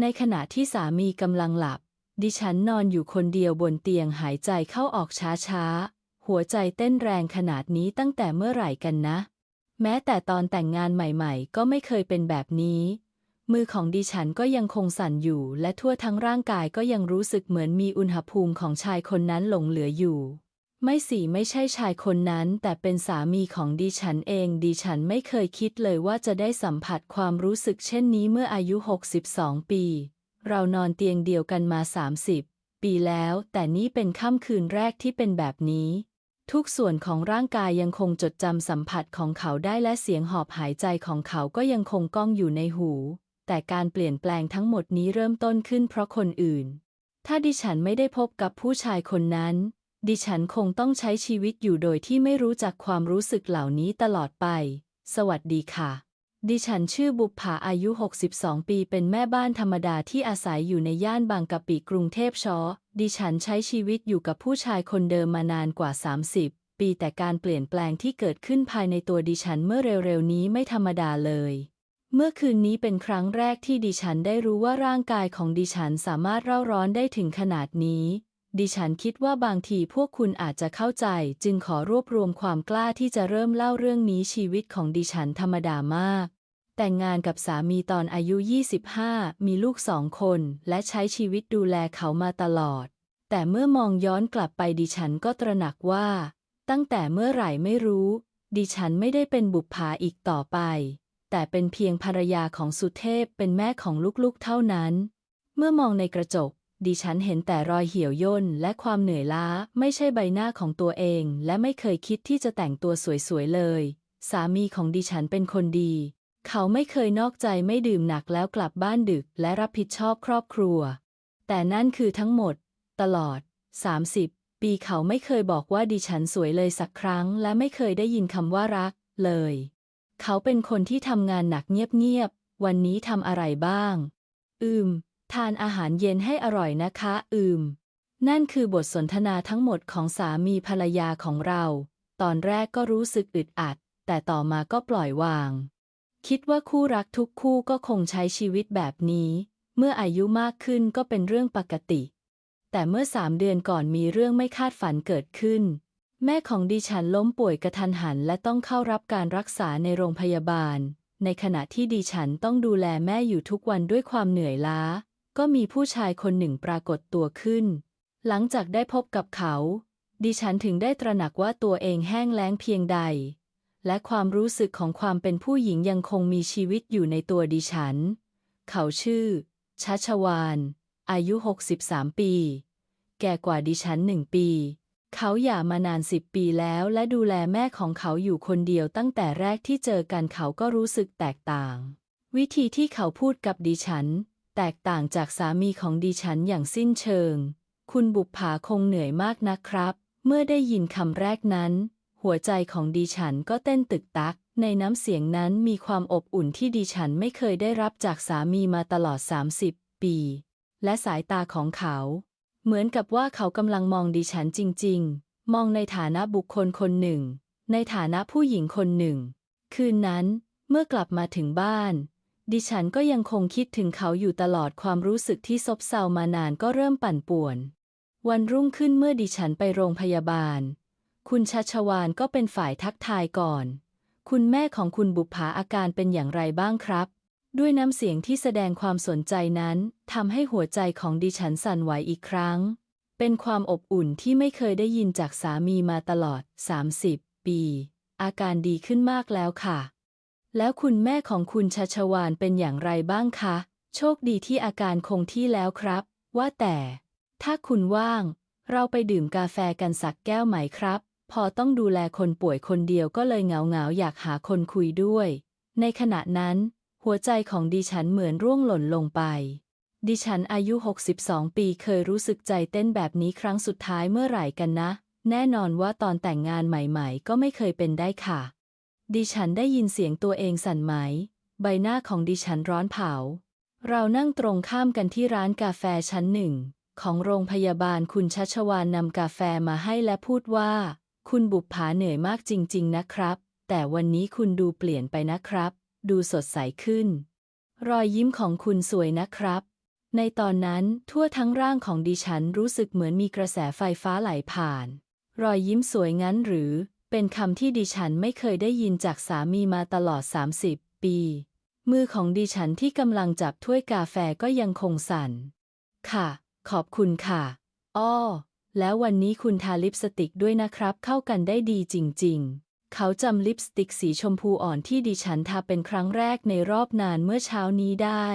ในขณะที่สามีกำลังหลับ ดิฉันนอนอยู่คนเดียวบนเตียงหายใจเข้าออกช้าๆ หัวใจเต้นแรงขนาดนี้ตั้งแต่เมื่อไหร่กันนะ แม้แต่ตอนแต่งงานใหม่ๆ ก็ไม่เคยเป็นแบบนี้ มือของดิฉันก็ยังคงสั่นอยู่ และทั่วทั้งร่างกายก็ยังรู้สึกเหมือนมีอุณหภูมิของชายคนนั้นหลงเหลืออยู่ ไม่สิไม่ใช่ชายคนนั้น แต่เป็นสามีของดิฉันเอง ดิฉันไม่เคยคิดเลยว่าจะได้สัมผัสความรู้สึกเช่นนี้เมื่ออายุ 62 ปี เรานอนเตียงเดียวกันมา 30 ปีแล้ว แต่นี่เป็นค่ำคืนแรกที่เป็นแบบนี้ ทุกส่วนของร่างกายยังคงจดจำสัมผัสของเขาได้และเสียงหอบหายใจของเขาก็ยังคงก้องอยู่ในหู แต่การเปลี่ยนแปลงทั้งหมดนี้เริ่มต้นขึ้นเพราะคนอื่น ถ้าดิฉันไม่ได้พบกับผู้ชายคนนั้น ดิฉันคงต้องใช้ชีวิตอยู่โดยที่ไม่รู้จักความรู้สึกเหล่านี้ตลอดไป สวัสดีค่ะ ดิฉันชื่อบุปผาอายุ 62 ปี เป็นแม่บ้านธรรมดาที่อาศัยอยู่ในย่านบางกะปิกรุงเทพชอ ดิฉันใช้ชีวิตอยู่กับผู้ชายคนเดิมมานานกว่า 30 ปี แต่การเปลี่ยนแปลงที่เกิดขึ้นภายในตัวดิฉันเมื่อเร็วๆนี้ไม่ธรรมดาเลยเมื่อคืนนี้เป็นครั้งแรกที่ดิฉันได้รู้ว่าร่างกายของดิฉันสามารถเร่าร้อนได้ถึงขนาดนี้ ดิฉันคิดว่าบางทีพวกคุณอาจจะเข้าใจ จึงขอรวบรวมความกล้าที่จะเริ่มเล่าเรื่องนี้ชีวิตของดิฉันธรรมดามาก แต่งงานกับสามีตอนอายุ 25 มีลูกสองคน และใช้ชีวิตดูแลเขามาตลอด แต่เมื่อมองย้อนกลับไปดิฉันก็ตระหนักว่า ตั้งแต่เมื่อไหร่ไม่รู้ ดิฉันไม่ได้เป็นบุปผาอีกต่อไป แต่เป็นเพียงภรรยาของสุเทพเป็นแม่ของลูกๆเท่านั้น เมื่อมองในกระจก ดิฉันเห็นแต่รอยเหี่ยวย่นและความเหนื่อยล้าไม่ใช่ใบหน้าของตัวเอง และไม่เคยคิดที่จะแต่งตัวสวยๆเลย สามีของดิฉันเป็นคนดี เขาไม่เคยนอกใจไม่ดื่มหนักแล้วกลับบ้านดึก และรับผิดชอบครอบครัว แต่นั่นคือทั้งหมด ตลอด 30 ปีเขาไม่เคยบอกว่าดิฉันสวยเลยสักครั้ง และไม่เคยได้ยินคำว่ารัก เลย เขาเป็นคนที่ทำงานหนักเงียบๆวันนี้ทำอะไรบ้าง อืม ทานอาหารเย็นให้อร่อยนะคะ อืม นั่นคือบทสนทนาทั้งหมดของสามีภรรยาของเรา ตอนแรกก็รู้สึกอึดอัด แต่ต่อมาก็ปล่อยวาง คิดว่าคู่รักทุกคู่ก็คงใช้ชีวิตแบบนี้ เมื่ออายุมากขึ้นก็เป็นเรื่องปกติ แต่เมื่อสามเดือนก่อนมีเรื่องไม่คาดฝันเกิดขึ้น แม่ของดิฉันล้มป่วยกระทันหัน และต้องเข้ารับการรักษาในโรงพยาบาล ในขณะที่ดิฉันต้องดูแลแม่อยู่ทุกวันด้วยความเหนื่อยล้า ก็มีผู้ชายคนหนึ่งปรากฏตัวขึ้น หลังจากได้พบกับเขา ดิฉันถึงได้ตระหนักว่าตัวเองแห้งแล้งเพียงใด และความรู้สึกของความเป็นผู้หญิงยังคงมีชีวิตอยู่ในตัวดิฉัน เขาชื่อ ชัชวาน อายุ 63 ปี แก่กว่าดิฉันหนึ่งปี เขาหย่ามานานสิบปีแล้วและดูแลแม่ของเขาอยู่คนเดียวตั้งแต่แรกที่เจอกันเขาก็รู้สึกแตกต่าง วิธีที่เขาพูดกับดิฉัน แตกต่างจากสามีของดิฉันอย่างสิ้นเชิง คุณบุปผาคงเหนื่อยมากนะครับ เมื่อได้ยินคำแรกนั้น หัวใจของดิฉันก็เต้นตึกตัก ในน้ำเสียงนั้นมีความอบอุ่นที่ดิฉันไม่เคยได้รับจากสามีมาตลอด 30 ปี และสายตาของเขา เหมือนกับว่าเขากำลังมองดิฉันจริง ๆ มองในฐานะบุคคลคนหนึ่ง ในฐานะผู้หญิงคนหนึ่ง คืนนั้น เมื่อกลับมาถึงบ้าน ดิฉันก็ยังคงคิดถึงเขาอยู่ตลอดความรู้สึกที่ซบเซามานานก็เริ่มปั่นป่วน วันรุ่งขึ้นเมื่อดิฉันไปโรงพยาบาล คุณชัชวานก็เป็นฝ่ายทักทายก่อน คุณแม่ของคุณบุปผาอาการเป็นอย่างไรบ้างครับ ด้วยน้ำเสียงที่แสดงความสนใจนั้นทำให้หัวใจของดิฉันสั่นไหวอีกครั้ง เป็นความอบอุ่นที่ไม่เคยได้ยินจากสามีมาตลอด 30 ปี อาการดีขึ้นมากแล้วค่ะ แล้วคุณแม่ของคุณชัชวานเป็นอย่างไรบ้างคะ โชคดีที่อาการคงที่แล้วครับ ว่าแต่ ถ้าคุณว่าง เราไปดื่มกาแฟกันสักแก้วไหมครับ พอต้องดูแลคนป่วยคนเดียวก็เลยเหงาเหงาๆอยากหาคนคุยด้วย ในขณะนั้น หัวใจของดิฉันเหมือนร่วงหล่นลงไป ดิฉันอายุ 62 ปีเคยรู้สึกใจเต้นแบบนี้ครั้งสุดท้ายเมื่อไหร่กันนะ แน่นอนว่าตอนแต่งงานใหม่ ๆ ก็ไม่เคยเป็นได้ค่ะ ดิฉันได้ยินเสียงตัวเองสั่นไหม ใบหน้าของดิฉันร้อนเผา เรานั่งตรงข้ามกันที่ร้านกาแฟชั้นหนึ่ง ของโรงพยาบาลคุณชัชวานนำกาแฟมาให้และพูดว่า คุณบุปผาเหนื่อยมากจริง ๆ นะครับ แต่วันนี้คุณดูเปลี่ยนไปนะครับ ดูสดใสขึ้น รอยยิ้มของคุณสวยนะครับ ในตอนนั้นทั่วทั้งร่างของดิฉันรู้สึกเหมือนมีกระแสไฟฟ้าไหลผ่าน รอยยิ้มสวยงั้นหรือ เป็นคำที่ดิฉันไม่เคยได้ยินจากสามีมาตลอด 30 ปี มือของดิฉันที่กำลังจับถ้วยกาแฟก็ยังคงสั่น ค่ะ ขอบคุณค่ะ อ้อ แล้ววันนี้คุณทาลิปสติกด้วยนะครับ เข้ากันได้ดีจริง ๆ เขาจำลิปสติกสีชมพูอ่อนที่ดิฉันทาเป็นครั้งแรกในรอบนานเมื่อเช้านี้ได้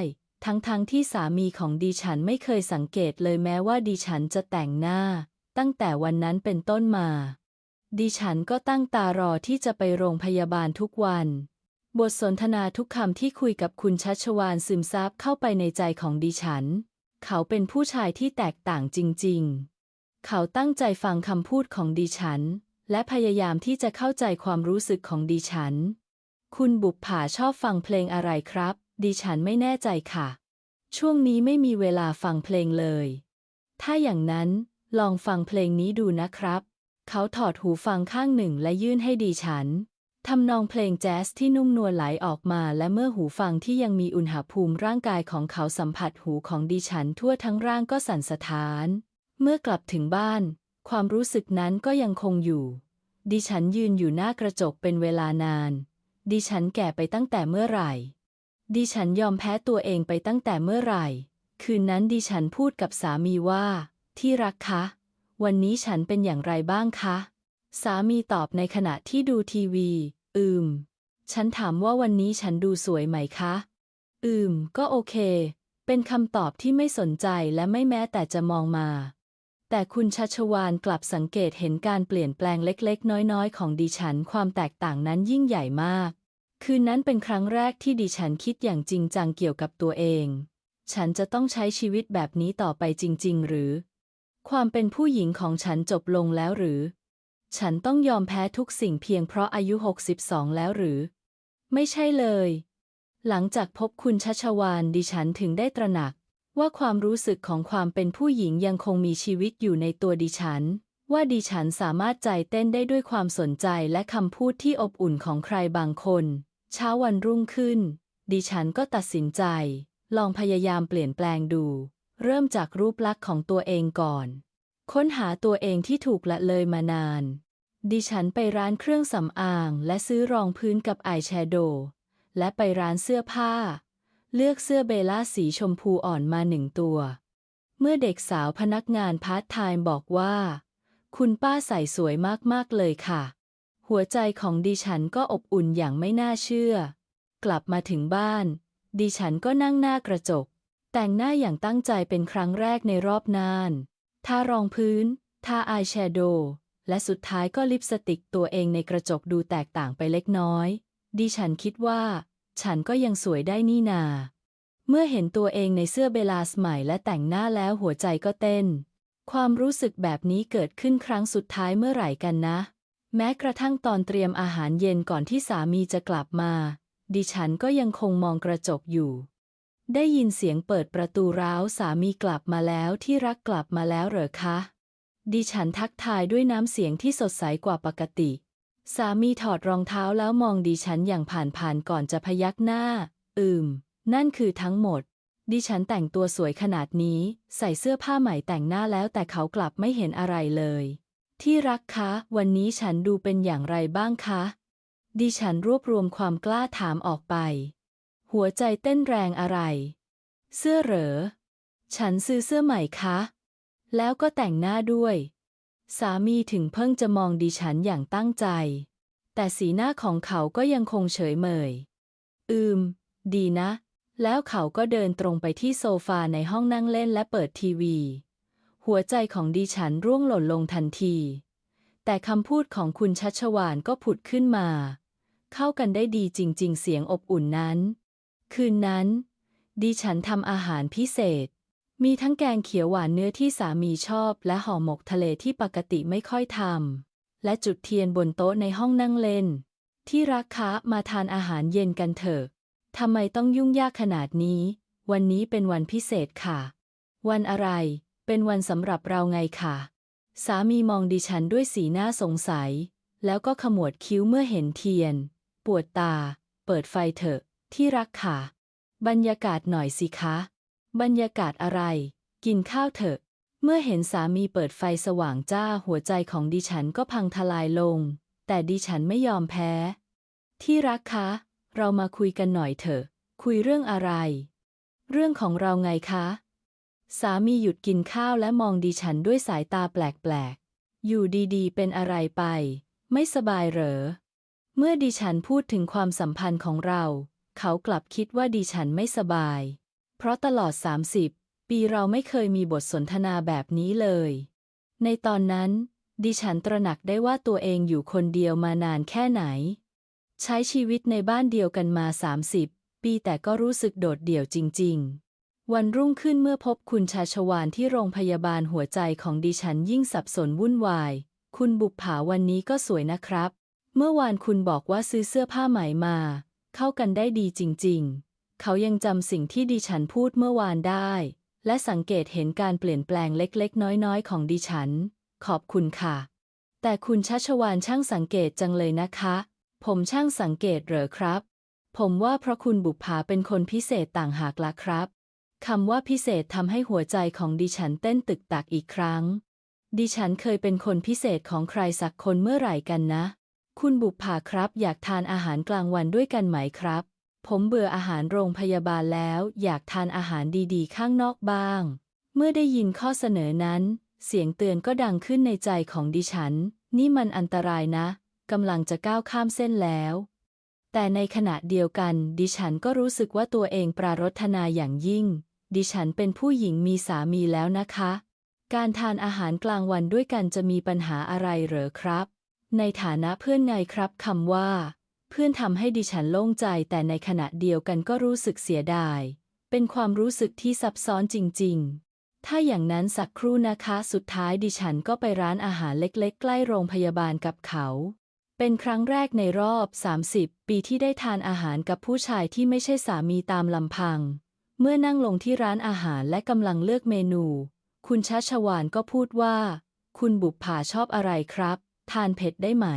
ทั้งๆทที่สามีของดิฉันไม่เคยสังเกตเลยแม้ว่าดิฉันจะแต่งหน้า ตั้งแต่วันนั้นเป็นต้นมา ดิฉันก็ตั้งตารอที่จะไปโรงพยาบาลทุกวัน บทสนทนาทุกคำที่คุยกับคุณชัชวานซึมซับเข้าไปในใจของดิฉัน เขาเป็นผู้ชายที่แตกต่างจริง ๆ เขาตั้งใจฟังคำพูดของดิฉัน และพยายามที่จะเข้าใจความรู้สึกของดิฉัน คุณบุปผาชอบฟังเพลงอะไรครับ ดิฉันไม่แน่ใจค่ะ ช่วงนี้ไม่มีเวลาฟังเพลงเลย ถ้าอย่างนั้นลองฟังเพลงนี้ดูนะครับ เขาถอดหูฟังข้างหนึ่งและยื่นให้ดิฉันทำนองเพลงแจ๊สที่นุ่มนวลไหลออกมาและเมื่อหูฟังที่ยังมีอุณหภูมิร่างกายของเขาสัมผัสหูของดิฉันทั่วทั้งร่างก็สั่นสะท้าน เมื่อกลับถึงบ้าน ความรู้สึกนั้นก็ยังคงอยู่ ดิฉันยืนอยู่หน้ากระจกเป็นเวลานาน ดิฉันแก่ไปตั้งแต่เมื่อไหร่ ดิฉันยอมแพ้ตัวเองไปตั้งแต่เมื่อไหร่ คืนนั้นดิฉันพูดกับสามีว่า ที่รักคะ วันนี้ฉันเป็นอย่างไรบ้างคะ สามีตอบในขณะที่ดูทีวี อืม ฉันถามว่าวันนี้ฉันดูสวยไหมคะ อืม ก็โอเค เป็นคำตอบที่ไม่สนใจและไม่แม้แต่จะมองมา แต่คุณชัชวานกลับสังเกตเห็นการเปลี่ยนแปลงเล็กๆ น้อยๆ ของดิฉันความแตกต่างนั้นยิ่งใหญ่มาก คืนนั้นเป็นครั้งแรกที่ดิฉันคิดอย่างจริงจังเกี่ยวกับตัวเอง ฉันจะต้องใช้ชีวิตแบบนี้ต่อไปจริง ๆ หรือ ความเป็นผู้หญิงของฉันจบลงแล้วหรือ ฉันต้องยอมแพ้ทุกสิ่งเพียงเพราะอายุ 62 แล้วหรือ ไม่ใช่เลย หลังจากพบคุณชัชวานดิฉันถึงได้ตระหนัก ว่าความรู้สึกของความเป็นผู้หญิงยังคงมีชีวิตอยู่ในตัวดิฉัน ว่าดิฉันสามารถใจเต้นได้ด้วยความสนใจและคำพูดที่อบอุ่นของใครบางคน เช้าวันรุ่งขึ้น ดิฉันก็ตัดสินใจ ลองพยายามเปลี่ยนแปลงดู เริ่มจากรูปลักษณ์ของตัวเองก่อน ค้นหาตัวเองที่ถูกละเลยมานาน ดิฉันไปร้านเครื่องสำอางและซื้อรองพื้นกับอายแชโดว์และไปร้านเสื้อผ้า เลือกเสื้อเบล่าสีชมพูอ่อนมาหนึ่งตัว เมื่อเด็กสาวพนักงานพาร์ทไทม์บอกว่า คุณป้าใส่สวยมากๆเลยค่ะ หัวใจของดิฉันก็อบอุ่นอย่างไม่น่าเชื่อ กลับมาถึงบ้าน ดิฉันก็นั่งหน้ากระจก แต่งหน้าอย่างตั้งใจเป็นครั้งแรกในรอบนาน ทารองพื้น ทาอายแชโดว์ และสุดท้ายก็ลิปสติกตัวเองในกระจกดูแตกต่างไปเล็กน้อย ดิฉันคิดว่า ฉันก็ยังสวยได้นี่นา เมื่อเห็นตัวเองในเสื้อเบลาสใหม่และแต่งหน้าแล้วหัวใจก็เต้น ความรู้สึกแบบนี้เกิดขึ้นครั้งสุดท้ายเมื่อไหร่กันนะ แม้กระทั่งตอนเตรียมอาหารเย็นก่อนที่สามีจะกลับมา ดิฉันก็ยังคงมองกระจกอยู่ ได้ยินเสียงเปิดประตูร้าวสามีกลับมาแล้วที่รักกลับมาแล้วเหรอคะ ดิฉันทักทายด้วยน้ำเสียงที่สดใสกว่าปกติ สามีถอดรองเท้าแล้วมองดิฉันอย่างผ่านๆก่อนจะพยักหน้า อืม นั่นคือทั้งหมด ดิฉันแต่งตัวสวยขนาดนี้ ใส่เสื้อผ้าใหม่แต่งหน้าแล้วแต่เขากลับไม่เห็นอะไรเลย ที่รักคะ วันนี้ฉันดูเป็นอย่างไรบ้างคะ ดิฉันรวบรวมความกล้าถามออกไป หัวใจเต้นแรงอะไร เสื้อเหรอ ฉันซื้อเสื้อใหม่คะ แล้วก็แต่งหน้าด้วย สามีถึงเพิ่งจะมองดิฉันอย่างตั้งใจ แต่สีหน้าของเขาก็ยังคงเฉยเมย อืม ดีนะ แล้วเขาก็เดินตรงไปที่โซฟาในห้องนั่งเล่นและเปิดทีวี หัวใจของดิฉันร่วงหล่นลงทันที แต่คำพูดของคุณชัชวานก็ผุดขึ้นมา เข้ากันได้ดีจริง ๆ เสียงอบอุ่นนั้น คืนนั้น ดิฉันทำอาหารพิเศษ มีทั้งแกงเขียวหวานเนื้อที่สามีชอบ และห่อหมกทะเลที่ปกติไม่ค่อยทำและจุดเทียนบนโต๊ะในห้องนั่งเล่น ที่รักคะมาทานอาหารเย็นกันเถอะทำไมต้องยุ่งยากขนาดนี้ วันนี้เป็นวันพิเศษค่ะ วันอะไร เป็นวันสำหรับเราไงค่ะ สามีมองดิฉันด้วยสีหน้าสงสัย แล้วก็ขมวดคิ้วเมื่อเห็นเทียน ปวดตา เปิดไฟเถอะ ที่รักค่ะ บรรยากาศหน่อยสิคะ บรรยากาศอะไร กินข้าวเถอะ เมื่อเห็นสามีเปิดไฟสว่างจ้าหัวใจของดิฉันก็พังทลายลง แต่ดิฉันไม่ยอมแพ้ ที่รักคะ เรามาคุยกันหน่อยเถอะ คุยเรื่องอะไร เรื่องของเราไงคะ สามีหยุดกินข้าวและมองดิฉันด้วยสายตาแปลกๆ อยู่ดีๆ เป็นอะไรไป ไม่สบายเหรอเมื่อดิฉันพูดถึงความสัมพันธ์ของเรา เขากลับคิดว่าดิฉันไม่สบาย เพราะตลอด 30 ปีเราไม่เคยมีบทสนทนาแบบนี้เลย ในตอนนั้น ดิฉันตระหนักได้ว่าตัวเองอยู่คนเดียวมานานแค่ไหน ใช้ชีวิตในบ้านเดียวกันมา 30 ปีแต่ก็รู้สึกโดดเดี่ยวจริง ๆวันรุ่งขึ้นเมื่อพบคุณชาชวานที่โรงพยาบาลหัวใจของดิฉันยิ่งสับสนวุ่นวาย คุณบุปผาวันนี้ก็สวยนะครับ เมื่อวานคุณบอกว่าซื้อเสื้อผ้าใหม่มา เข้ากันได้ดีจริง ๆ เขายังจำสิ่งที่ดิฉันพูดเมื่อวานได้ และสังเกตเห็นการเปลี่ยนแปลงเล็กๆ น้อยๆ ของดิฉัน ขอบคุณค่ะ แต่คุณชัชวานช่างสังเกตจังเลยนะคะ ผมช่างสังเกตเหรอครับ ผมว่าเพราะคุณบุปผาเป็นคนพิเศษต่างหากละครับคำว่าพิเศษทำให้หัวใจของดิฉันเต้นตึกตักอีกครั้ง ดิฉันเคยเป็นคนพิเศษของใครสักคนเมื่อไหร่กันนะ คุณบุปผาครับ อยากทานอาหารกลางวันด้วยกันไหมครับ ผมเบื่ออาหารโรงพยาบาลแล้ว อยากทานอาหารดีๆ ข้างนอกบ้าง เมื่อได้ยินข้อเสนอนั้น เสียงเตือนก็ดังขึ้นในใจของดิฉัน นี่มันอันตรายนะกำลังจะก้าวข้ามเส้นแล้ว แต่ในขณะเดียวกัน ดิฉันก็รู้สึกว่าตัวเองปรารถนาอย่างยิ่ง ดิฉันเป็นผู้หญิงมีสามีแล้วนะคะ การทานอาหารกลางวันด้วยกันจะมีปัญหาอะไรเหรอครับ ในฐานะเพื่อนไงครับคำว่า เพื่อนทำให้ดิฉันโล่งใจแต่ในขณะเดียวกันก็รู้สึกเสียดาย เป็นความรู้สึกที่ซับซ้อนจริง ๆ ถ้าอย่างนั้นสักครู่นะคะ สุดท้ายดิฉันก็ไปร้านอาหารเล็กๆ ใกล้โรงพยาบาลกับเขา เป็นครั้งแรกในรอบ 30 ปีที่ได้ทานอาหารกับผู้ชายที่ไม่ใช่สามีตามลำพัง เมื่อนั่งลงที่ร้านอาหารและกำลังเลือกเมนู คุณชัชวานก็พูดว่า คุณบุปผาชอบอะไรครับ ทานเผ็ดได้ไหม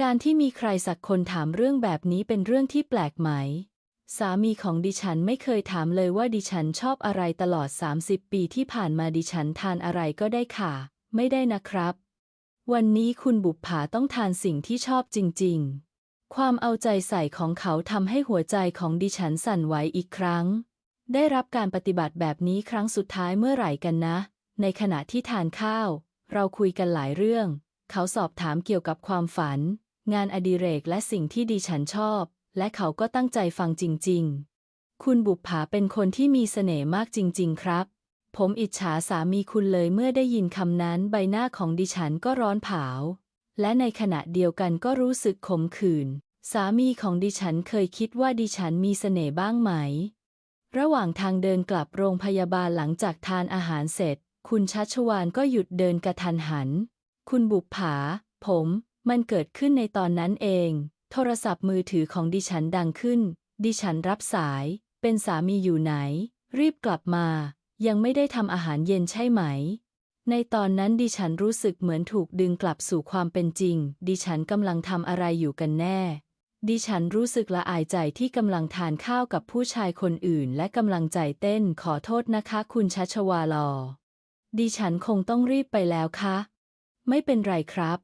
การที่มีใครสักคนถามเรื่องแบบนี้เป็นเรื่องที่แปลกไหม สามีของดิฉันไม่เคยถามเลยว่าดิฉันชอบอะไรตลอด 30 ปีที่ผ่านมาดิฉันทานอะไรก็ได้ค่ะ ไม่ได้นะครับ วันนี้คุณบุปผาต้องทานสิ่งที่ชอบจริง ๆ ความเอาใจใส่ของเขาทำให้หัวใจของดิฉันสั่นไหวอีกครั้ง ได้รับการปฏิบัติแบบนี้ครั้งสุดท้ายเมื่อไหร่กันนะ ในขณะที่ทานข้าว เราคุยกันหลายเรื่อง เขาสอบถามเกี่ยวกับความฝัน งานอดิเรกและสิ่งที่ดิฉันชอบ และเขาก็ตั้งใจฟังจริง ๆ คุณบุปผาเป็นคนที่มีเสน่ห์มากจริง ๆ ครับ ผมอิจฉาสามีคุณเลยเมื่อได้ยินคำนั้นใบหน้าของดิฉันก็ร้อนเผา และในขณะเดียวกันก็รู้สึกขมขื่น สามีของดิฉันเคยคิดว่าดิฉันมีเสน่ห์บ้างไหม ระหว่างทางเดินกลับโรงพยาบาลหลังจากทานอาหารเสร็จ คุณชัชวานก็หยุดเดินกระทันหัน คุณบุปผา ผม มันเกิดขึ้นในตอนนั้นเอง โทรศัพท์มือถือของดิฉันดังขึ้น ดิฉันรับสาย เป็นสามีอยู่ไหน รีบกลับมา ยังไม่ได้ทำอาหารเย็นใช่ไหม ในตอนนั้นดิฉันรู้สึกเหมือนถูกดึงกลับสู่ความเป็นจริง ดิฉันกำลังทำอะไรอยู่กันแน่ ดิฉันรู้สึกละอายใจที่กำลังทานข้าวกับผู้ชายคนอื่น และกำลังใจเต้นขอโทษนะคะ คุณชัชวาลอดิฉันคงต้องรีบไปแล้วค่ะ ไม่เป็นไรครับ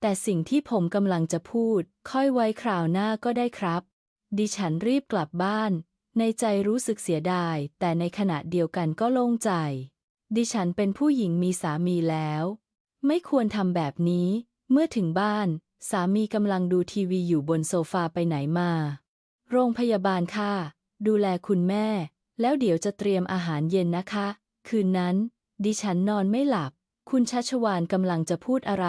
แต่สิ่งที่ผมกำลังจะพูด ค่อยไว้คราวหน้าก็ได้ครับ ดิฉันรีบกลับบ้าน ในใจรู้สึกเสียดาย แต่ในขณะเดียวกันก็โล่งใจ ดิฉันเป็นผู้หญิงมีสามีแล้ว ไม่ควรทำแบบนี้ เมื่อถึงบ้าน สามีกำลังดูทีวีอยู่บนโซฟาไปไหนมา โรงพยาบาลค่ะ ดูแลคุณแม่ แล้วเดี๋ยวจะเตรียมอาหารเย็นนะคะ คืนนั้น ดิฉันนอนไม่หลับ คุณชัชวานกำลังจะพูดอะไร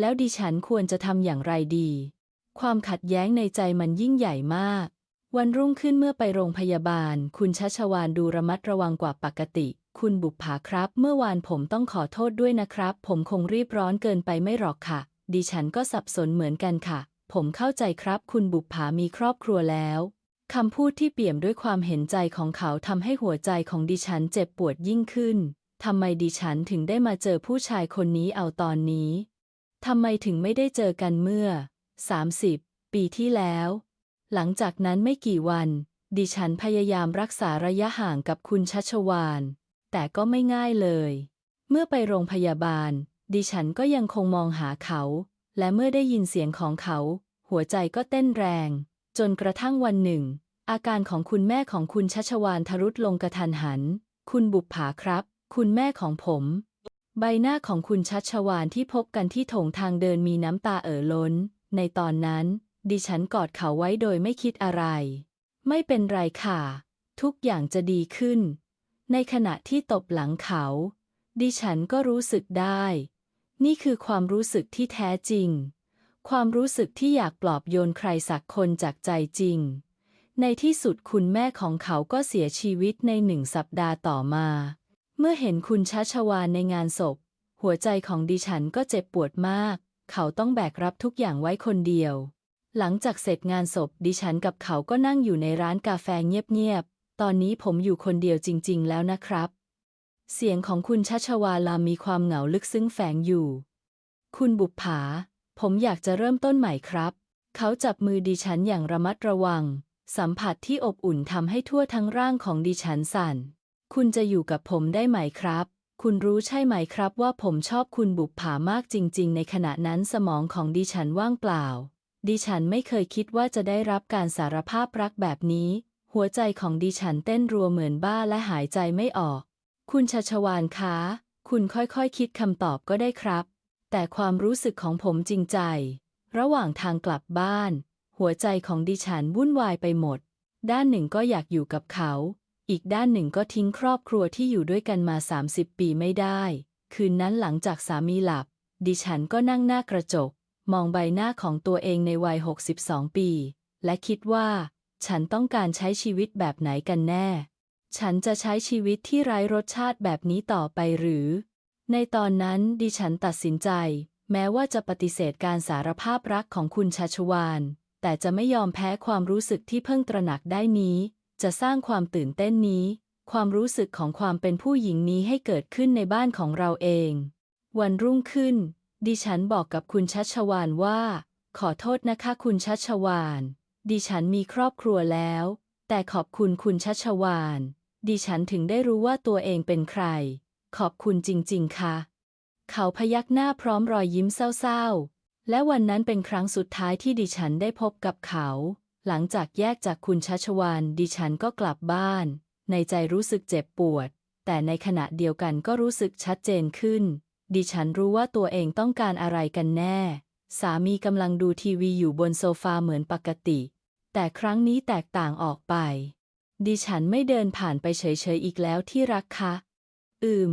แล้วดิฉันควรจะทำอย่างไรดี ความขัดแย้งในใจมันยิ่งใหญ่มาก วันรุ่งขึ้นเมื่อไปโรงพยาบาล คุณชัชวานดูระมัดระวังกว่าปกติ คุณบุปผาครับ เมื่อวานผมต้องขอโทษด้วยนะครับ ผมคงรีบร้อนเกินไปไม่หรอกค่ะ ดิฉันก็สับสนเหมือนกันค่ะ ผมเข้าใจครับ คุณบุปผามีครอบครัวแล้วคำพูดที่เปี่ยมด้วยความเห็นใจของเขาทำให้หัวใจของดิฉันเจ็บปวดยิ่งขึ้น ทำไมดิฉันถึงได้มาเจอผู้ชายคนนี้เอาตอนนี้ ทำไมถึงไม่ได้เจอกันเมื่อ 30 ปีที่แล้ว หลังจากนั้นไม่กี่วัน ดิฉันพยายามรักษาระยะห่างกับคุณชัชวาน แต่ก็ไม่ง่ายเลย เมื่อไปโรงพยาบาล ดิฉันก็ยังคงมองหาเขา และเมื่อได้ยินเสียงของเขา หัวใจก็เต้นแรง จนกระทั่งวันหนึ่ง อาการของคุณแม่ของคุณชัชวานทรุดลงกระทันหัน คุณบุปผาครับ คุณแม่ของผม ใบหน้าของคุณชัชวานที่พบกันที่โถงทางเดินมีน้ำตาเอ่อล้น ในตอนนั้น ดิฉันกอดเขาไว้โดยไม่คิดอะไร ไม่เป็นไรค่ะ ทุกอย่างจะดีขึ้น ในขณะที่ตบหลังเขา ดิฉันก็รู้สึกได้ นี่คือความรู้สึกที่แท้จริง ความรู้สึกที่อยากปลอบโยนใครสักคนจากใจจริงในที่สุดคุณแม่ของเขาก็เสียชีวิตในหนึ่งสัปดาห์ต่อมา เมื่อเห็นคุณชัชวานในงานศพ หัวใจของดิฉันก็เจ็บปวดมาก เขาต้องแบกรับทุกอย่างไว้คนเดียว หลังจากเสร็จงานศพดิฉันกับเขาก็นั่งอยู่ในร้านกาแฟเงียบๆ ตอนนี้ผมอยู่คนเดียวจริง ๆ แล้วนะครับ เสียงของคุณชัชวาลามีความเหงาลึกซึ้งแฝงอยู่ คุณบุปผา ผมอยากจะเริ่มต้นใหม่ครับ เขาจับมือดิฉันอย่างระมัดระวัง สัมผัสที่อบอุ่นทำให้ทั่วทั้งร่างของดิฉันสั่น คุณจะอยู่กับผมได้ไหมครับ คุณรู้ใช่ไหมครับว่าผมชอบคุณบุปผามากจริง ๆ ในขณะนั้นสมองของดิฉันว่างเปล่า ดิฉันไม่เคยคิดว่าจะได้รับการสารภาพรักแบบนี้ หัวใจของดิฉันเต้นรัวเหมือนบ้าและหายใจไม่ออก คุณชัชวานคะ คุณค่อยๆคคิดคำตอบก็ได้ครับ แต่ความรู้สึกของผมจริงใจ ระหว่างทางกลับบ้าน หัวใจของดิฉันวุ่นวายไปหมด ด้านหนึ่งก็อยากอยู่กับเขา อีกด้านหนึ่งก็ทิ้งครอบครัวที่อยู่ด้วยกันมา 30 ปีไม่ได้ คืนนั้นหลังจากสามีหลับ ดิฉันก็นั่งหน้ากระจก มองใบหน้าของตัวเองในวัย 62 ปี และคิดว่า ฉันต้องการใช้ชีวิตแบบไหนกันแน่ ฉันจะใช้ชีวิตที่ไร้รสชาติแบบนี้ต่อไปหรือ ในตอนนั้นดิฉันตัดสินใจ แม้ว่าจะปฏิเสธการสารภาพรักของคุณชัชวานแต่จะไม่ยอมแพ้ความรู้สึกที่เพิ่งตระหนักได้นี้ จะสร้างความตื่นเต้นนี้ ความรู้สึกของความเป็นผู้หญิงนี้ให้เกิดขึ้นในบ้านของเราเอง วันรุ่งขึ้น ดิฉันบอกกับคุณชัชวานว่า ขอโทษนะคะคุณชัชวาน ดิฉันมีครอบครัวแล้ว แต่ขอบคุณคุณชัชวาน ดิฉันถึงได้รู้ว่าตัวเองเป็นใคร ขอบคุณจริง ๆ ค่ะ เขาพยักหน้าพร้อมรอยยิ้มเศร้าๆและวันนั้นเป็นครั้งสุดท้ายที่ดิฉันได้พบกับเขา หลังจากแยกจากคุณชัชวานดิฉันก็กลับบ้าน ในใจรู้สึกเจ็บปวด แต่ในขณะเดียวกันก็รู้สึกชัดเจนขึ้น ดิฉันรู้ว่าตัวเองต้องการอะไรกันแน่ สามีกำลังดูทีวีอยู่บนโซฟาเหมือนปกติ แต่ครั้งนี้แตกต่างออกไป ดิฉันไม่เดินผ่านไปเฉยๆอีกแล้วที่รักคะ อืม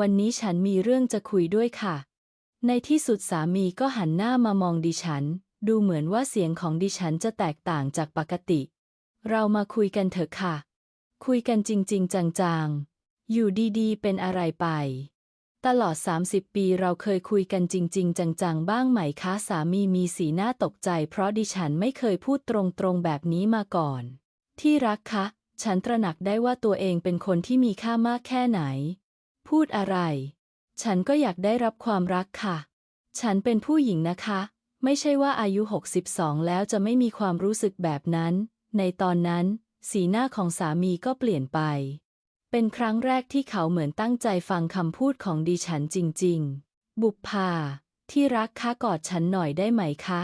วันนี้ฉันมีเรื่องจะคุยด้วยค่ะ ในที่สุดสามีก็หันหน้ามามองดิฉัน ดูเหมือนว่าเสียงของดิฉันจะแตกต่างจากปกติ เรามาคุยกันเถอะค่ะ คุยกันจริง ๆ จัง ๆ อยู่ดีๆ เป็นอะไรไป ตลอด 30 ปีเราเคยคุยกันจริง ๆ จัง ๆ บ้างไหมคะสามีมีสีหน้าตกใจ เพราะดิฉันไม่เคยพูดตรง ๆ แบบนี้มาก่อน ที่รักคะ ฉันตระหนักได้ว่าตัวเองเป็นคนที่มีค่ามากแค่ไหน พูดอะไร ฉันก็อยากได้รับความรักค่ะ ฉันเป็นผู้หญิงนะคะ ไม่ใช่ว่าอายุ 62 แล้วจะไม่มีความรู้สึกแบบนั้น ในตอนนั้น สีหน้าของสามีก็เปลี่ยนไป เป็นครั้งแรกที่เขาเหมือนตั้งใจฟังคำพูดของดิฉันจริง ๆ บุปผาที่รักคะกอดฉันหน่อยได้ไหมคะ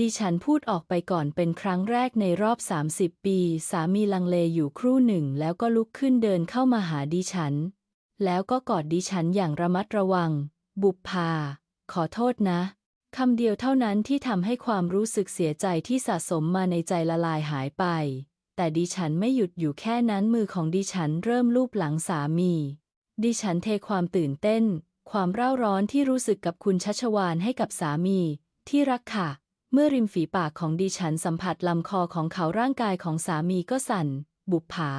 ดิฉันพูดออกไปก่อนเป็นครั้งแรกในรอบ 30 ปี สามีลังเลอยู่ครู่หนึ่ง แล้วก็ลุกขึ้นเดินเข้ามาหาดิฉัน แล้วก็กอดดิฉันอย่างระมัดระวัง บุปผาขอโทษนะ คำเดียวเท่านั้นที่ทำให้ความรู้สึกเสียใจที่สะสมมาในใจละลายหายไป แต่ดิฉันไม่หยุดอยู่แค่นั้นมือของดิฉันเริ่มลูบหลังสามี ดิฉันเทความตื่นเต้น ความเร่าร้อนที่รู้สึกกับคุณชัชวานให้กับสามี ที่รักค่ะ เมื่อริมฝีปากของดิฉันสัมผัสลำคอของเขาร่างกายของสามีก็สั่น บุปผา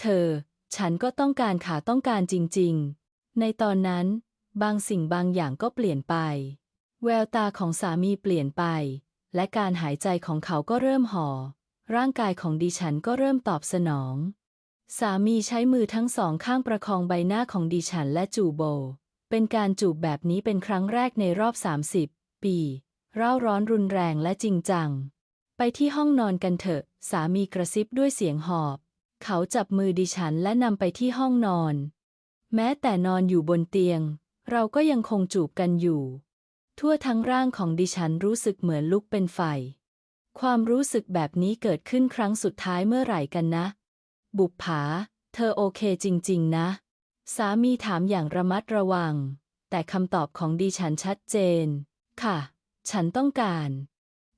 เธอ ฉันก็ต้องการขาต้องการจริง ๆ ในตอนนั้น บางสิ่งบางอย่างก็เปลี่ยนไป แววตาของสามีเปลี่ยนไป และการหายใจของเขาก็เริ่มห่อ ร่างกายของดิฉันก็เริ่มตอบสนอง สามีใช้มือทั้งสองข้างประคองใบหน้าของดิฉันและจูบโบ เป็นการจูบแบบนี้เป็นครั้งแรกในรอบ 30 ปี เร่าร้อนรุนแรงและจริงจัง ไปที่ห้องนอนกันเถอะ สามีกระซิบด้วยเสียงหอบ เขาจับมือดิฉันและนำไปที่ห้องนอน แม้แต่นอนอยู่บนเตียง เราก็ยังคงจูบกันอยู่ ทั่วทั้งร่างของดิฉันรู้สึกเหมือนลุกเป็นไฟ ความรู้สึกแบบนี้เกิดขึ้นครั้งสุดท้ายเมื่อไหร่กันนะ บุปผา เธอโอเคจริง ๆ นะ สามีถามอย่างระมัดระวัง แต่คำตอบของดิฉันชัดเจน ค่ะ ฉันต้องการ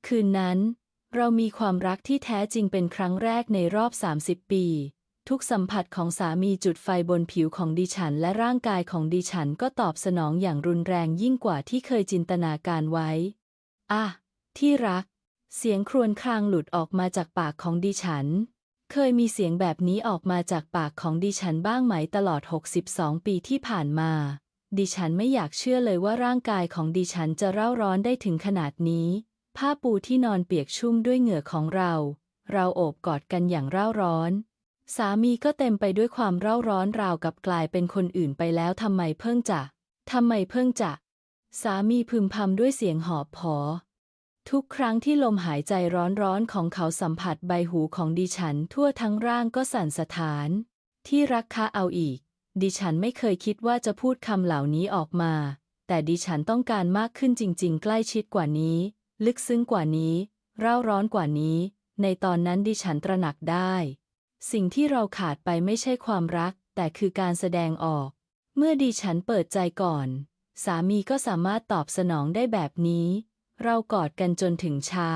คืนนั้น เรามีความรักที่แท้จริงเป็นครั้งแรกในรอบ 30 ปี ทุกสัมผัสของสามีจุดไฟบนผิวของดิฉัน และร่างกายของดิฉันก็ตอบสนองอย่างรุนแรงยิ่งกว่าที่เคยจินตนาการไว้ อะ ที่รัก เสียงครวญครางหลุดออกมาจากปากของดิฉัน เคยมีเสียงแบบนี้ออกมาจากปากของดิฉันบ้างไหมตลอด 62 ปีที่ผ่านมา ดิฉันไม่อยากเชื่อเลยว่าร่างกายของดิฉันจะเร่าร้อนได้ถึงขนาดนี้ ผ้าปูที่นอนเปียกชุ่มด้วยเหงื่อของเรา เราโอบกอดกันอย่างเร่าร้อน สามีก็เต็มไปด้วยความเร่าร้อนราวกับกลายเป็นคนอื่นไปแล้วทำไมเพิ่งจะทำไมเพิ่งจะ สามีพึมพำด้วยเสียงหอบผอ ทุกครั้งที่ลมหายใจร้อนๆของเขาสัมผัสใบหูของดิฉันทั่วทั้งร่างก็สั่นสะท้าน ที่รักคะเอาอีก ดิฉันไม่เคยคิดว่าจะพูดคำเหล่านี้ออกมา แต่ดิฉันต้องการมากขึ้นจริง ๆ ใกล้ชิดกว่านี้ ลึกซึ้งกว่านี้ เร่าร้อนกว่านี้ ในตอนนั้นดิฉันตระหนักได้ สิ่งที่เราขาดไปไม่ใช่ความรัก แต่คือการแสดงออก เมื่อดิฉันเปิดใจก่อน สามีก็สามารถตอบสนองได้แบบนี้ เรากอดกันจนถึงเช้า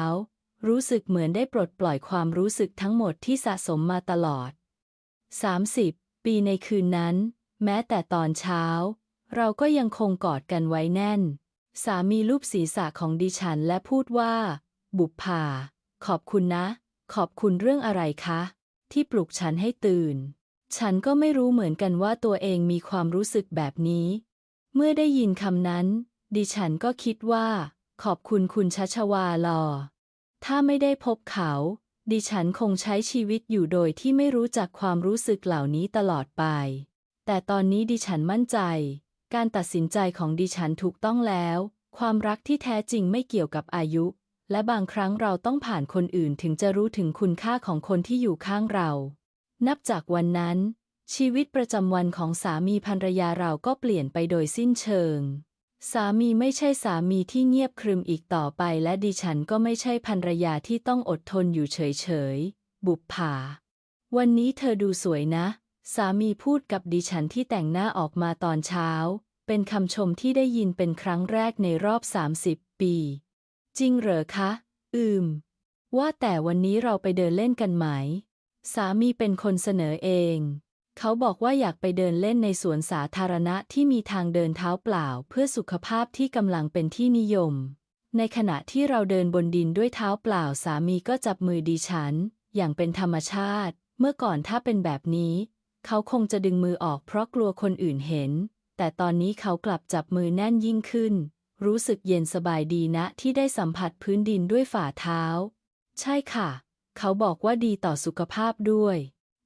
รู้สึกเหมือนได้ปลดปล่อยความรู้สึกทั้งหมดที่สะสมมาตลอด 30 ปีในคืนนั้น แม้แต่ตอนเช้า เราก็ยังคงกอดกันไว้แน่น สามีลูบศีรษะของดิฉันและพูดว่า บุปผาขอบคุณนะ ขอบคุณเรื่องอะไรคะ ที่ปลุกฉันให้ตื่น ฉันก็ไม่รู้เหมือนกันว่าตัวเองมีความรู้สึกแบบนี้ เมื่อได้ยินคำนั้น ดิฉันก็คิดว่า ขอบคุณคุณชัชวาลอ ถ้าไม่ได้พบเขา ดิฉันคงใช้ชีวิตอยู่โดยที่ไม่รู้จักความรู้สึกเหล่านี้ตลอดไป แต่ตอนนี้ดิฉันมั่นใจ การตัดสินใจของดิฉันถูกต้องแล้ว ความรักที่แท้จริงไม่เกี่ยวกับอายุ และบางครั้งเราต้องผ่านคนอื่นถึงจะรู้ถึงคุณค่าของคนที่อยู่ข้างเรา นับจากวันนั้น ชีวิตประจำวันของสามีภรรยาเราก็เปลี่ยนไปโดยสิ้นเชิง สามีไม่ใช่สามีที่เงียบครึมอีกต่อไป และดิฉันก็ไม่ใช่ภรรยาที่ต้องอดทนอยู่เฉยๆ บุปผา วันนี้เธอดูสวยนะ สามีพูดกับดิฉันที่แต่งหน้าออกมาตอนเช้า เป็นคำชมที่ได้ยินเป็นครั้งแรกในรอบ 30 ปี จริงเหรอคะ อืม ว่าแต่วันนี้เราไปเดินเล่นกันไหม สามีเป็นคนเสนอเอง เขาบอกว่าอยากไปเดินเล่นในสวนสาธารณะที่มีทางเดินเท้าเปล่า เพื่อสุขภาพที่กำลังเป็นที่นิยม ในขณะที่เราเดินบนดินด้วยเท้าเปล่า สามีก็จับมือดิฉัน อย่างเป็นธรรมชาติ เมื่อก่อนถ้าเป็นแบบนี้ เขาคงจะดึงมือออกเพราะกลัวคนอื่นเห็น แต่ตอนนี้เขากลับจับมือแน่นยิ่งขึ้น รู้สึกเย็นสบายดีนะที่ได้สัมผัสพื้นดินด้วยฝ่าเท้า ใช่ค่ะ เขาบอกว่าดีต่อสุขภาพด้วย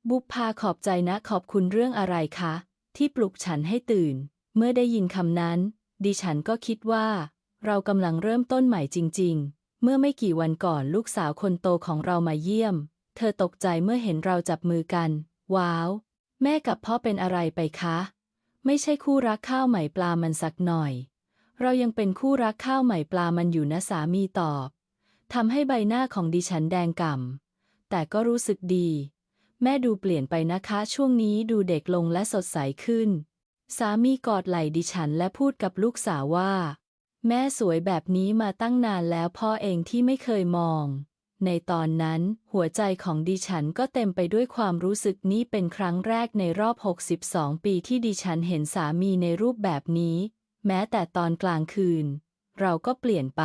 บุปผาขอบใจนะขอบคุณเรื่องอะไรคะ ที่ปลุกฉันให้ตื่น เมื่อได้ยินคำนั้น ดิฉันก็คิดว่า เรากำลังเริ่มต้นใหม่จริง ๆ เมื่อไม่กี่วันก่อนลูกสาวคนโตของเรามาเยี่ยม เธอตกใจเมื่อเห็นเราจับมือกัน ว้าว แม่กับพ่อเป็นอะไรไปคะ ไม่ใช่คู่รักข้าวใหม่ปลามันสักหน่อย เรายังเป็นคู่รักข้าวใหม่ปลามันอยู่นะสามีตอบทำให้ใบหน้าของดิฉันแดงก่ำแต่ก็รู้สึกดี แม่ดูเปลี่ยนไปนะคะช่วงนี้ดูเด็กลงและสดใสขึ้น สามีกอดไหล่ดิฉันและพูดกับลูกสาวว่า แม่สวยแบบนี้มาตั้งนานแล้วพ่อเองที่ไม่เคยมอง ในตอนนั้นหัวใจของดิฉันก็เต็มไปด้วยความรู้สึกนี้เป็นครั้งแรกในรอบ 62 ปีที่ดิฉันเห็นสามีในรูปแบบนี้ แม้แต่ตอนกลางคืน เราก็เปลี่ยนไป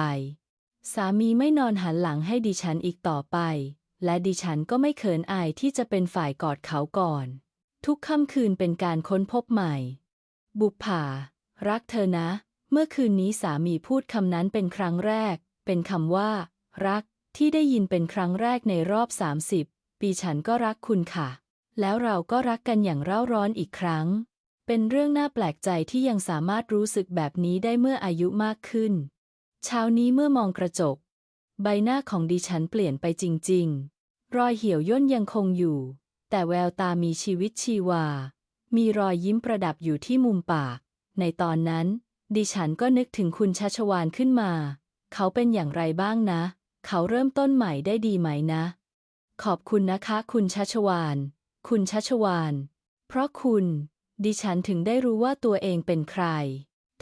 สามีไม่นอนหันหลังให้ดิฉันอีกต่อไป และดิฉันก็ไม่เขินอายที่จะเป็นฝ่ายกอดเขาก่อน ทุกค่ำคืนเป็นการค้นพบใหม่ บุปผา รักเธอนะ เมื่อคืนนี้สามีพูดคำนั้นเป็นครั้งแรก เป็นคำว่า รักที่ได้ยินเป็นครั้งแรกในรอบ 30 ปีฉันก็รักคุณค่ะ แล้วเราก็รักกันอย่างเร่าร้อนอีกครั้ง เป็นเรื่องน่าแปลกใจที่ยังสามารถรู้สึกแบบนี้ได้เมื่ออายุมากขึ้น เช้านี้เมื่อมองกระจก ใบหน้าของดิฉันเปลี่ยนไปจริง ๆ รอยเหี่ยวย่นยังคงอยู่ แต่แววตามีชีวิตชีวา มีรอยยิ้มประดับอยู่ที่มุมปาก ในตอนนั้น ดิฉันก็นึกถึงคุณชัชวานขึ้นมา เขาเป็นอย่างไรบ้างนะ เขาเริ่มต้นใหม่ได้ดีไหมนะ ขอบคุณนะคะ คุณชัชวาน คุณชัชวาน เพราะคุณ ดิฉันถึงได้รู้ว่าตัวเองเป็นใคร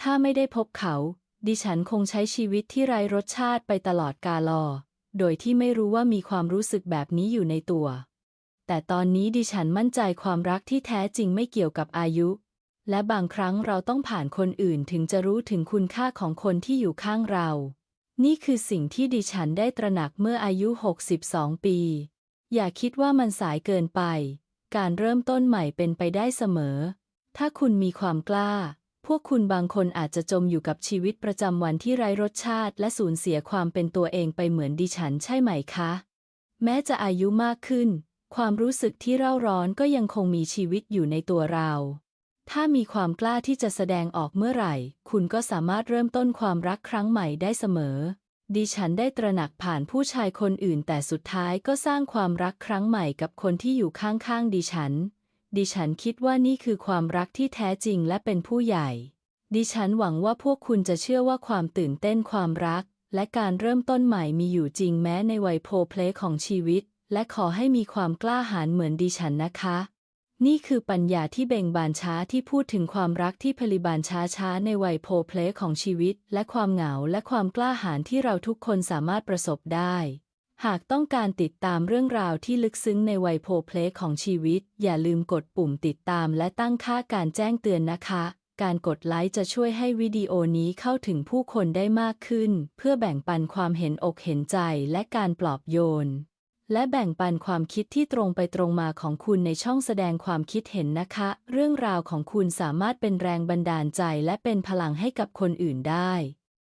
ถ้าไม่ได้พบเขา ดิฉันคงใช้ชีวิตที่ไร้รสชาติไปตลอดกาลอ โดยที่ไม่รู้ว่ามีความรู้สึกแบบนี้อยู่ในตัว แต่ตอนนี้ดิฉันมั่นใจความรักที่แท้จริงไม่เกี่ยวกับอายุ และบางครั้งเราต้องผ่านคนอื่นถึงจะรู้ถึงคุณค่าของคนที่อยู่ข้างเรา นี่คือสิ่งที่ดิฉันได้ตระหนักเมื่ออายุ 62 ปี อย่าคิดว่ามันสายเกินไป การเริ่มต้นใหม่เป็นไปได้เสมอ ถ้าคุณมีความกล้า พวกคุณบางคนอาจจะจมอยู่กับชีวิตประจำวันที่ไร้รสชาติและสูญเสียความเป็นตัวเองไปเหมือนดิฉันใช่ไหมคะ แม้จะอายุมากขึ้น ความรู้สึกที่เร่าร้อนก็ยังคงมีชีวิตอยู่ในตัวเรา ถ้ามีความกล้าที่จะแสดงออกเมื่อไหร่ คุณก็สามารถเริ่มต้นความรักครั้งใหม่ได้เสมอ ดิฉันได้ตระหนักผ่านผู้ชายคนอื่น แต่สุดท้ายก็สร้างความรักครั้งใหม่กับคนที่อยู่ข้างๆดิฉัน ดิฉันคิดว่านี่คือความรักที่แท้จริงและเป็นผู้ใหญ่ ดิฉันหวังว่าพวกคุณจะเชื่อว่าความตื่นเต้นความรัก และการเริ่มต้นใหม่มีอยู่จริงแม้ในวัยโพเพลของชีวิต และขอให้มีความกล้าหาญเหมือนดิฉันนะคะ นี่คือปัญญาที่เบ่งบานช้าที่พูดถึงความรักที่พลิบานช้าช้าในวัยโพเพลของชีวิต และความเหงาและความกล้าหาญที่เราทุกคนสามารถประสบได้ หากต้องการติดตามเรื่องราวที่ลึกซึ้งในวัยโพเพลของชีวิต อย่าลืมกดปุ่มติดตามและตั้งค่าการแจ้งเตือนนะคะ การกดไลค์จะช่วยให้วิดีโอนี้เข้าถึงผู้คนได้มากขึ้น เพื่อแบ่งปันความเห็นอกเห็นใจและการปลอบโยน และแบ่งปันความคิดที่ตรงไปตรงมาของคุณในช่องแสดงความคิดเห็นนะคะ เรื่องราวของคุณสามารถเป็นแรงบันดาลใจและเป็นพลังให้กับคนอื่นได้